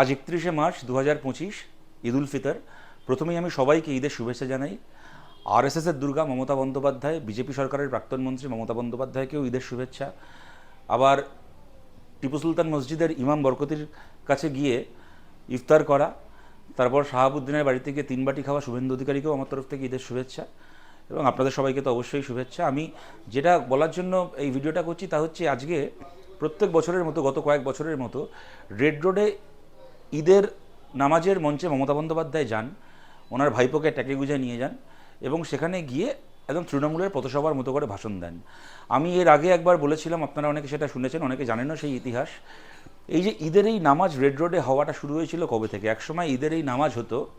আজ একত্রিশে মার্চ দু হাজার পঁচিশ ঈদ উল ফিতর। প্রথমেই আমি সবাইকে ঈদের শুভেচ্ছা জানাই। আর এস আরএসএসের দুর্গা মমতা বন্দ্যোপাধ্যায়, বিজেপি সরকারের প্রাক্তন মন্ত্রী মমতা বন্দ্যোপাধ্যায়কেও ঈদের শুভেচ্ছা। আবার টিপু সুলতান মসজিদের ইমাম বরকতির কাছে গিয়ে ইফতার করা। তারপর শাহাবুদ্দিনের বাড়ি থেকে তিন বাটি খাওয়া শুভেন্দু অধিকারীকেও আমার তরফ থেকে ঈদের শুভেচ্ছা। এবং আপনাদের সবাইকে তো অবশ্যই শুভেচ্ছা। আমি যেটা বলার জন্য এই ভিডিওটা করছি তা হচ্ছে আজকে প্রত্যেক বছরের মতো, গত কয়েক বছরের মতো রেড রোডে ঈদের নামাজের মঞ্চে মমতা বন্দ্যোপাধ্যায় যান, ওনার ভাইপোকে ট্যাকে গুজে নিয়ে যান এবং সেখানে গিয়ে একদম তৃণমূলের পথসভার মতো করে ভাষণ দেন। আমি এর আগে একবার বলেছিলাম, আপনারা অনেকে সেটা শুনেছেন, অনেকে জানেনও সেই ইতিহাস। এই যে ঈদের এই নামাজ রেড রোডে হওয়াটা শুরু হয়েছিল কবে থেকে? একসময় ঈদের এই নামাজ হতো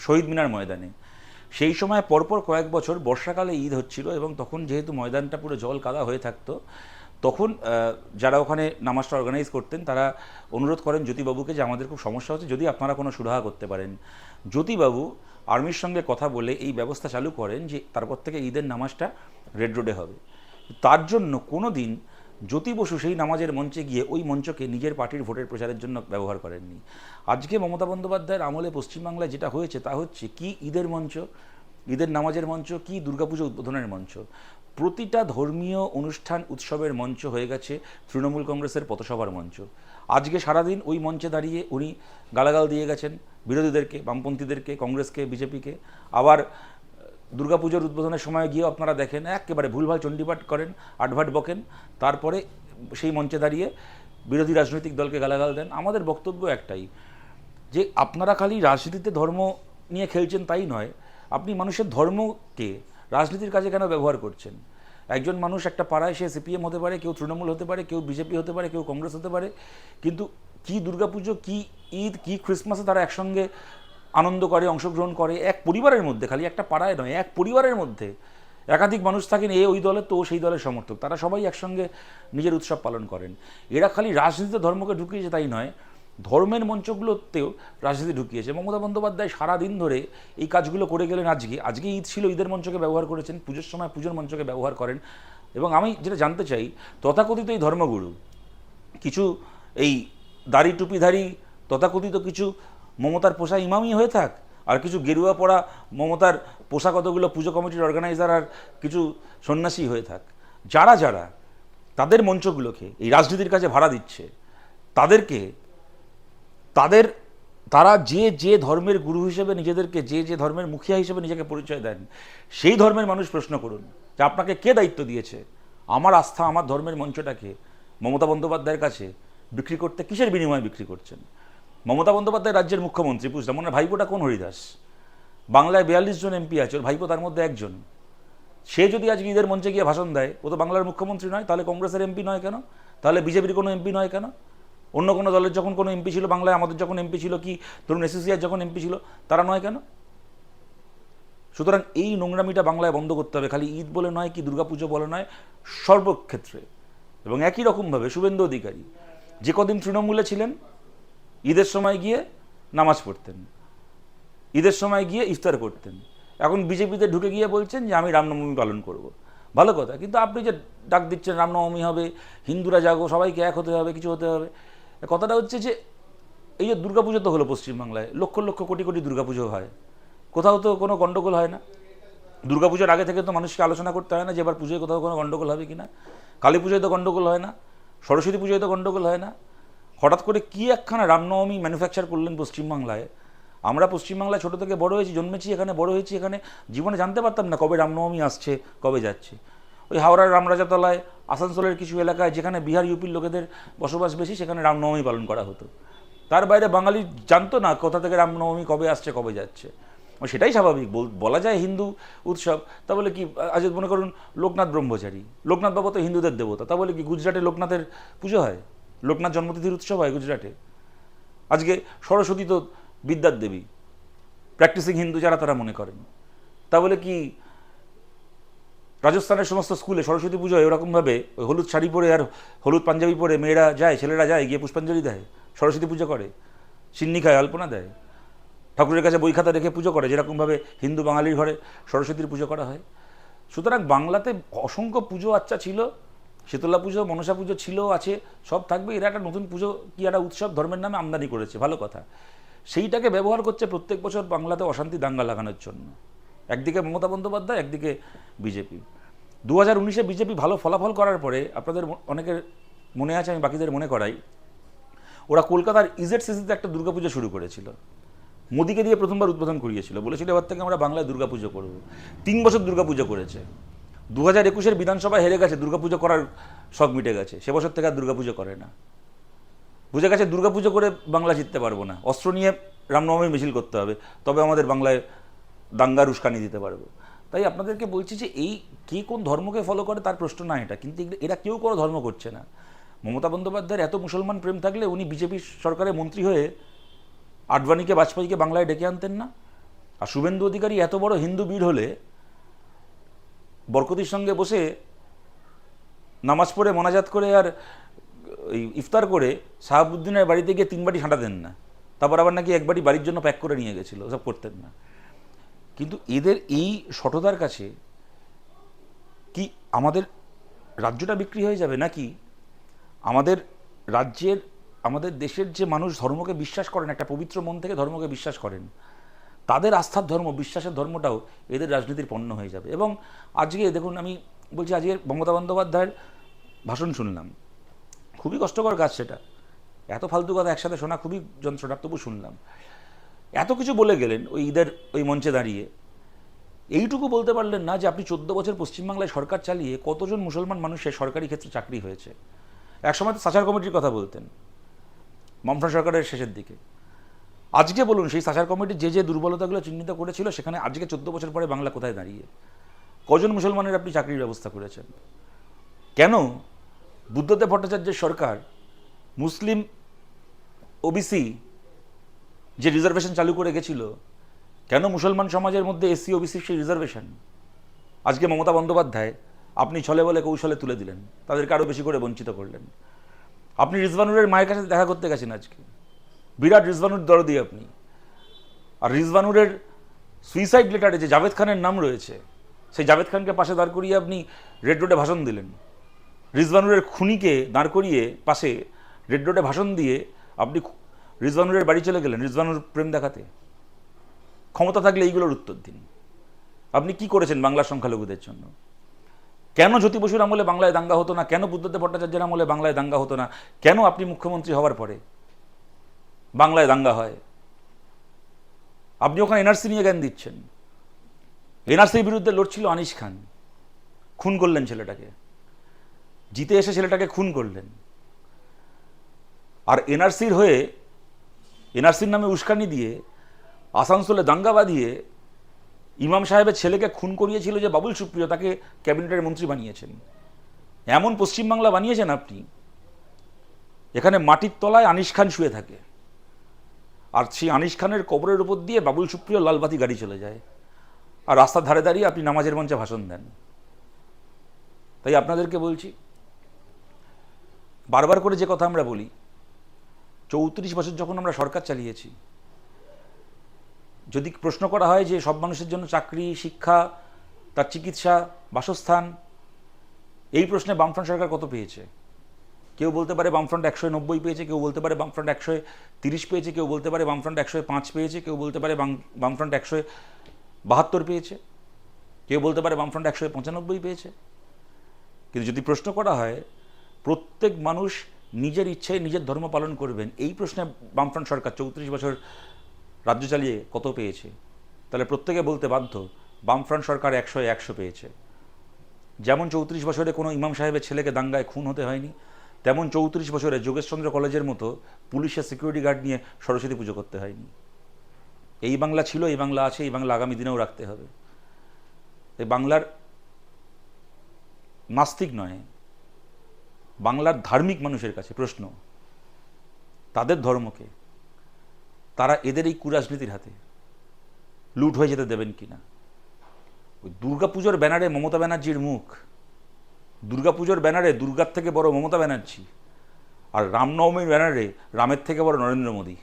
শহীদ মিনার ময়দানে। সেই সময় পরপর কয়েক বছর বর্ষাকালে ঈদ হচ্ছিল এবং তখন যেহেতু ময়দানটা পুরো জল কাদা হয়ে থাকতো তখন যারা ওখানে নামাজটা অর্গানাইজ করতেন, তারা অনুরোধ করেন জ্যোতিবাবুকে যে আমাদের খুব সমস্যা হচ্ছে যদি আপনারা কোনো সুরাহা করতে পারেন। জ্যোতিবাবু আর্মির সঙ্গে কথা বলে এই ব্যবস্থা চালু করেন যে তারপর থেকে ঈদের নামাজটা রেড রোডে হবে। তার জন্য কোনো দিন জ্যোতি বসু সেই নামাজের মঞ্চে গিয়ে ওই মঞ্চকে নিজের পার্টির ভোটের প্রচারের জন্য ব্যবহার করেননি। আজকে মমতা বন্দ্যোপাধ্যায়ের আমলে পশ্চিমবাংলায় যেটা হয়েছে তা হচ্ছে কি ঈদের মঞ্চ? ঈদের নামাজের মঞ্চ কি? দুর্গাপুজো উদ্বোধনের মঞ্চ। প্রতিটা ধর্মীয় অনুষ্ঠান, উৎসবের মঞ্চ হয়ে গেছে তৃণমূল কংগ্রেসের পথসভার মঞ্চ। আজকে সারাদিন ওই মঞ্চে দাঁড়িয়ে উনি গালাগাল দিয়ে গেছেন বিরোধীদেরকে, বামপন্থীদেরকে, কংগ্রেসকে, বিজেপিকে। আবার দুর্গাপুজোর উদ্বোধনের সময় গিয়ে আপনারা দেখেন, একেবারে ভুলভাল চণ্ডীপাঠ করেন আটভাট বকেন। তারপরে সেই মঞ্চে দাঁড়িয়ে বিরোধী রাজনৈতিক দলকে গালাগাল দেন। আমাদের বক্তব্য একটাই, যে আপনারা খালি রাজনীতিতে ধর্ম নিয়ে খেলছেন তাই নয় আপনি মানুষের ধর্মকে, রাজনীতির কাজে কেন ব্যবহার করছেন? একজন মানুষ একটা পাড়ায় সে সিপিএম হতে পারে, কেউ তৃণমূল হতে পারে, কেউ বিজেপি হতে পারে, কেউ কংগ্রেস হতে পারে, কিন্তু কি দুর্গাপুজো, কী ঈদ, কী ক্রিসমাসে তারা একসঙ্গে আনন্দ করে, অংশগ্রহণ করে, এক পরিবারের মধ্যে, খালি একটা পাড়ায় নয়, এক পরিবারের মধ্যে। একাধিক মানুষ থাকেন, এ ওই দলের, তো সেই দলের সমর্থক। তারা সবাই একসঙ্গে নিজের উৎসব পালন করেন। এরা খালি রাজনীতিতে ধর্মকে ঢুকিয়েছে তাই নয় ধর্মের মঞ্চগুলোতেও রাজনীতি ঢুকিয়েছে। মমতা বন্দ্যোপাধ্যায় সারাদিন ধরে এই কাজগুলো করে গেলেন আজকে। আজকে ঈদ ছিল, ঈদের মঞ্চকে ব্যবহার করেছেন, পুজোর সময় পুজোর মঞ্চকে ব্যবহার করেন। এবং আমি যেটা জানতে চাই, তথাকথিত এই ধর্মগুরু, কিছু এই দাড়ি টুপিধারী তথাকথিত কিছু মমতার পোষা ইমামই হয়ে থাক? আর কিছু গেরুয়া পড়া মমতার পোশাক কতগুলো পুজো কমিটির অর্গানাইজার আর কিছু সন্ন্যাসী হয়ে থাক? যারা যারা তাদের মঞ্চগুলোকে, এই রাজনীতির কাছে ভাড়া দিচ্ছে, তাদেরকে তাদের, তারা যে যে ধর্মের গুরু হিসেবে নিজেদেরকে, যে যে ধর্মের মুখিয়া হিসেবে নিজেকে পরিচয় দেন, সেই ধর্মের মানুষ প্রশ্ন করুন যে আপনাকে কে দায়িত্ব দিয়েছে? আমার আস্থা, আমার ধর্মের মঞ্চটাকে মমতা বন্দ্যোপাধ্যায়ের কাছে বিক্রি করতে কিসের বিনিময়ে বিক্রি করছেন? মমতা বন্দ্যোপাধ্যায় রাজ্যের মুখ্যমন্ত্রী, বুঝলাম। ওনার ভাইপোটা কোন হরিদাস? বাংলায় বিয়াল্লিশ জন এমপি আছে, ওর ভাইপো তার মধ্যে একজন। সে যদি আজকে ঈদের মঞ্চে গিয়ে ভাষণ দেয়, ও তো বাংলার মুখ্যমন্ত্রী নয়, তাহলে কংগ্রেসের এমপি নয় কেন? তাহলে বিজেপির কোনো এমপি নয় কেন? অন্য কোনো দলের যখন কোনো এমপি ছিল, বাংলায় আমাদের যখন এমপি ছিল কি? ধরুন এসএসিআর যখন এমপি ছিল, তারা নয় কেন? সুতরাং এই নোংরামিটা বাংলায় বন্ধ করতে হবে। খালি ঈদ বলে নয় কি, দুর্গাপুজো বলে নয়, সর্বক্ষেত্রে। এবং একই রকমভাবে শুভেন্দু অধিকারী, যে কদিন তৃণমূলে ছিলেন, ঈদের সময় গিয়ে নামাজ পড়তেন। ঈদের সময় গিয়ে ইফতার করতেন। এখন বিজেপিতে ঢুকে গিয়ে বলছেন যে, আমি রামনবমী পালন করব। ভালো কথা, কিন্তু আপনি যে ডাক দিচ্ছেন, রামনবমী হবে, হিন্দুরা জাগো, সবাইকে এক হতে হবে, কিছু হতে হবে। কথাটা হচ্ছে যে এই যে দুর্গাপুজো তো হলো পশ্চিমবাংলায়, লক্ষ লক্ষ কোটি কোটি দুর্গাপুজো হয়। কোথাও তো কোনো গণ্ডগোল হয় না। দুর্গাপুজোর আগে থেকে তো মানুষকে আলোচনা করতে হয় না যে এবার পুজোয় কোথাও কোনো গণ্ডগোল হবে কি না কালী পুজোয় তো গণ্ডগোল হয় না, সরস্বতী পুজোয় তো গণ্ডগোল হয় না। হঠাৎ করে কী একখানা রামনবমী ম্যানুফ্যাকচার করলেন পশ্চিমবাংলায়? আমরা পশ্চিমবাংলায় ছোটো থেকে বড় হয়েছি, জন্মেছি এখানে, বড় হয়েছি এখানে, জীবনে জানতে পারতাম না কবে রামনবমী আসছে, কবে যাচ্ছে। ওই হাওড়ার রামরাজাতলায় আসানসোলের কিছু এলাকায় যেখানে বিহার, ইউপির লোকেদের বসবাস বেশি, সেখানে রামনবমী পালন করা হতো। তার বাইরে বাঙালি জানতো না কোথা থেকে রামনবমী, কবে আসছে, কবে যাচ্ছে। সেটাই স্বাভাবিক বলা যায় হিন্দু উৎসব। তা বলে কি, আজ মনে করুন লোকনাথ ব্রহ্মচারী। লোকনাথ বাবা তো হিন্দুদের দেবতা, তা বলে কি গুজরাটে লোকনাথের পুজো হয়? লোকনাথ জন্মতিথির উৎসব হয় গুজরাটে? আজকে সরস্বতী তো বিদ্যার দেবী। প্র্যাকটিসিং হিন্দু যারা, তারা মনে করেন। তা বলে কি রাজস্থানের সমস্ত স্কুলে সরস্বতী পুজো এরকমভাবে ওই হলুদ শাড়ি পরে আর হলুদ পাঞ্জাবি পরে মেয়েরা যায়, ছেলেরা যায়, গিয়ে পুষ্পাঞ্জলি দেয়। সরস্বতী পুজো করে। সিন্নি খায়, আলপনা দেয়। ঠাকুরের কাছে বই খাতা রেখে পুজো করে, যেরকমভাবে হিন্দু বাঙালির ঘরে সরস্বতীর পুজো করা হয়। সুতরাং বাংলাতে অসংখ্য পুজো আচ্ছা ছিল, শীতলা পুজো, মনসা পুজো ছিল, আছে, সব থাকবে। এরা একটা নতুন পুজো কি একটা উৎসব ধর্মের নামে আমদানি করেছে, ভালো কথা। সেইটাকে ব্যবহার করছে প্রত্যেক বছর বাংলাতে অশান্তি দাঙ্গা লাগানোর জন্য। একদিকে মমতা বন্দ্যোপাধ্যায়, একদিকে বিজেপি। দু হাজার উনিশে বিজেপি ভালো ফলাফল করার পরে আপনাদের অনেকের মনে আছে, আমি বাকিদের মনে করাই, ওরা কলকাতার ইজেড সিসিতে একটা দুর্গাপুজো শুরু করেছিল। মোদিকে দিয়ে প্রথমবার উদ্বোধন করিয়েছিল। বলেছিল, এবার থেকে আমরা বাংলায় দুর্গাপুজো করব। তিন বছর দুর্গাপুজো করেছে। দু হাজার একুশের বিধানসভায় হেরে গেছে, দুর্গাপুজো করার শখ মিটে গেছে। সে বছর থেকে আর দুর্গাপুজো করে না। বুঝে গেছে, দুর্গাপুজো করে বাংলা জিততে পারব না। অস্ত্র নিয়ে রামনবমী মিছিল করতে হবে। তবে আমাদের বাংলায় দাঙ্গার উস্কানি দিতে পারব। তাই আপনাদেরকে বলছি যে এই কে কোন ধর্মকে ফলো করে তার প্রশ্ন না এটা। কিন্তু এরা কেউ কোনো ধর্ম করছে না। মমতা বন্দ্যোপাধ্যায়ের এত মুসলমান প্রেম থাকলে উনি বিজেপি সরকারের মন্ত্রী হয়ে আডবাণীকে, বাজপেয়ীকে বাংলায় ডেকে আনতেন না? আর শুভেন্দু অধিকারী এত বড় হিন্দু বীর হলে বরকতির সঙ্গে বসে নামাজ পড়ে, মোনাজাত করে আর ইফতার করে শাহাবুদ্দিনের বাড়িতে গিয়ে তিন বাটি ঠাঁটা দেন না। তারপর আবার নাকি এক বাড়ির জন্য প্যাক করে নিয়ে গেছিল। ওসব করতেন না। কিন্তু এদের এই সঠতার কাছে কি আমাদের রাজ্যটা বিক্রি হয়ে যাবে নাকি? আমাদের রাজ্যের, আমাদের দেশের যে মানুষ ধর্মকে বিশ্বাস করেন, একটা পবিত্র মন থেকে ধর্মকে বিশ্বাস করেন, তাদের আস্থার ধর্ম, বিশ্বাসের ধর্মটাও এদের রাজনীতির পণ্য হয়ে যাবে। এবং আজকে দেখুন, আমি বলছি, আজকে মমতা বন্দ্যোপাধ্যায়ের ভাষণ শুনলাম। খুবই কষ্টকর কাজ সেটা। এত ফালতু কথা একসাথে শোনা খুবই যন্ত্রণা তবু শুনলাম। এত কিছু বলে গেলেন ওই ঈদের ওই মঞ্চে দাঁড়িয়ে। এইটুকু বলতে পারলেন না যে আপনি চোদ্দ বছর পশ্চিমবাংলায় সরকার চালিয়ে কতজন মুসলমান মানুষের সরকারি ক্ষেত্রে চাকরি হয়েছে। একসময় তো সাচার কমিটির কথা বলতেন, মমতা সরকারের শেষের দিকে। আজকে বলুন, সেই সাচার কমিটি যে যে দুর্বলতাগুলো চিহ্নিত করেছিল, সেখানে আজকে চোদ্দ বছর পরে বাংলা কোথায় দাঁড়িয়ে? কজন মুসলমানের আপনি চাকরির ব্যবস্থা করেছেন? কেন বুদ্ধদেব ভট্টাচার্যের সরকার মুসলিম ওবিসি যে রিজার্ভেশন চালু করে গেছিল, কেন মুসলমান সমাজের মধ্যে এসসি ওবিসির সেই রিজার্ভেশন আজকে মমতা বন্দ্যোপাধ্যায় আপনি ছলে বলে কৌশলে তুলে দিলেন, তাদেরকে আরও বেশি করে বঞ্চিত করলেন। আপনি রিজবানুরের মায়ের কাছে দেখা করতে গেছেন আজকে। বিরাট রিজভানুর দরদি আপনি। আর রিজবানুরের সুইসাইড লেটারে যে জাভেদ খানের নাম রয়েছে, সেই জাভেদ খানকে পাশে দাঁড় করিয়ে আপনি রেড রোডে ভাষণ দিলেন। রিজবানুরের খুনিকে দাঁড় করিয়ে পাশে রেড রোডে ভাষণ দিয়ে আপনি রিজভানুরের বাড়ি চলে গেলেন রিজভানুর প্রেম দেখাতে। ক্ষমতা থাকলে এইগুলোর উত্তর দিন। আপনি কি করেছেন বাংলা সংখ্যালঘুদের জন্য? কেন জ্যোতি বসুর আমলে বাংলায় দাঙ্গা হতো না? কেন বুদ্ধদেব ভট্টাচার্যের আমলে বাংলায় দাঙ্গা হতো না? কেন আপনি মুখ্যমন্ত্রী হওয়ার পরে বাংলায় দাঙ্গা হয়? আপনি ওখানে এনআরসি নিয়ে জ্ঞান দিচ্ছেন। এনআরসির বিরুদ্ধে লড়ছিল আনিস খান। খুন করলেন ছেলেটাকে। জিতে এসে ছেলেটাকে খুন করলেন। আর এনআরসির হয়ে এনআরসির নামে উস্কানি দিয়ে, আসানসোলে দাঙ্গা বাঁধিয়ে ইমাম সাহেবের ছেলেকে খুন করিয়েছিল যে বাবুল সুপ্রিয়, তাকে ক্যাবিনেটের মন্ত্রী বানিয়েছেন। এমন পশ্চিমবাংলা বানিয়েছেন আপনি, এখানে মাটির তলায় আনিস খান শুয়ে থাকে। আর সেই আনিস খানের কবরের উপর দিয়ে বাবুল সুপ্রিয় লালবাতি গাড়ি চলে যায়। আর রাস্তার ধারে দাঁড়িয়ে আপনি নামাজের মঞ্চে ভাষণ দেন। তাই আপনাদেরকে বলছি, বারবার করে যে কথা আমরা বলি চৌত্রিশ বছর যখন আমরা সরকার চালিয়েছি, যদি প্রশ্ন করা হয় যে সব মানুষের জন্য চাকরি, শিক্ষা, তার চিকিৎসা, বাসস্থান, এই প্রশ্নে বামফ্রন্ট সরকার কত পেয়েছে? কেউ বলতে পারে বামফ্রন্ট একশো নব্বই পেয়েছে, কেউ বলতে পারে বামফ্রন্ট একশো তিরিশ পেয়েছে, কেউ বলতে পারে বামফ্রন্ট একশো পাঁচ পেয়েছে, কেউ বলতে পারে বাম- বামফ্রন্ট একশো বাহাত্তর পেয়েছে, কেউ বলতে পারে বামফ্রন্ট একশো পঁচানব্বই পেয়েছে। কিন্তু যদি প্রশ্ন করা হয়, প্রত্যেক মানুষ নিজের ইচ্ছায় নিজের ধর্ম পালন করবেন, এই প্রশ্নে বামফ্রন্ট সরকার চৌত্রিশ বছর রাজ্য চালিয়ে কত পেয়েছে? তাহলে প্রত্যেকে বলতে বাধ্য, বামফ্রন্ট সরকার একশো একশো পেয়েছে। যেমন চৌত্রিশ বছরে কোনো ইমাম সাহেবের ছেলেকে দাঙ্গায় খুন হতে হয়নি, তেমন চৌত্রিশ বছরে যোগেশচন্দ্র কলেজের মতো পুলিশের সিকিউরিটি গার্ড নিয়ে সরস্বতী পুজো করতে হয়নি। এই বাংলা ছিল, এই বাংলা আছে, এই বাংলা আগামী দিনেও রাখতে হবে। এই বাংলার নাস্তিক নয় বাংলার ধার্মিক মানুষের কাছে প্রশ্ন, তাদের ধর্মকে তারা এদের এই কুরাজনীতির হাতে লুট হয়ে যেতে দেবেন কিনা? ওই দুর্গাপুজোর ব্যানারে মমতা ব্যানার্জির মুখ, দুর্গাপুজোর ব্যানারে দুর্গার থেকে বড় মমতা ব্যানার্জি আর রামনবমীর ব্যানারে রামের থেকে বড় নরেন্দ্র মোদী।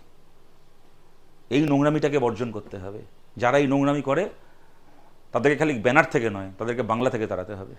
এই নোংরামিটাকে বর্জন করতে হবে। যারা এই নোংরামি করে, তাদেরকে খালি ব্যানার থেকে নয়, তাদেরকে বাংলা থেকে তাড়াতে হবে।